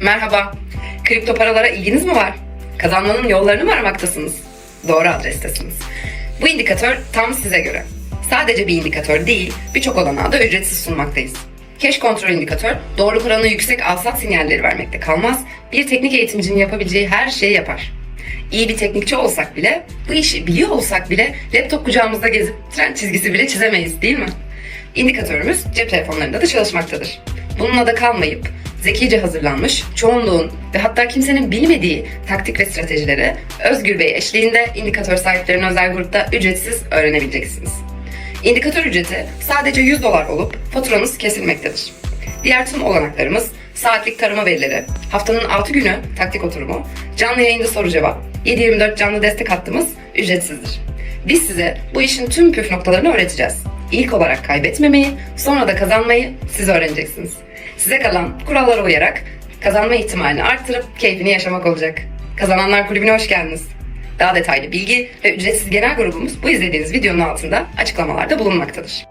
Merhaba. Kripto paralara ilginiz mi var? Kazanmanın yollarını mı aramaktasınız? Doğru adrestesiniz. Bu indikatör tam size göre. Sadece bir indikatör değil, birçok olanağı da ücretsiz sunmaktayız. Cash kontrol indikatör, doğruluk oranı yüksek alsat sinyalleri vermekte kalmaz, bir teknik eğitimcinin yapabileceği her şeyi yapar. İyi bir teknikçi olsak bile, bu işi biliyor olsak bile laptop kucağımızda gezip trend çizgisi bile çizemeyiz değil mi? İndikatörümüz cep telefonlarında da çalışmaktadır. Bununla da kalmayıp zekice hazırlanmış, çoğunluğun ve hatta kimsenin bilmediği taktik ve stratejileri Özgür Bey eşliğinde indikatör sahiplerinin özel grupta ücretsiz öğrenebileceksiniz. İndikatör ücreti sadece 100 dolar olup faturanız kesilmektedir. Diğer tüm olanaklarımız saatlik tarama verileri, haftanın 6 günü taktik oturumu, canlı yayında soru cevap, 7-24 canlı destek hattımız ücretsizdir. Biz size bu işin tüm püf noktalarını öğreteceğiz. İlk olarak kaybetmemeyi, sonra da kazanmayı siz öğreneceksiniz. Size kalan kurallara uyarak kazanma ihtimalini arttırıp keyfini yaşamak olacak. Kazananlar Kulübü'ne hoş geldiniz. Daha detaylı bilgi ve ücretsiz genel grubumuz bu izlediğiniz videonun altında açıklamalarda bulunmaktadır.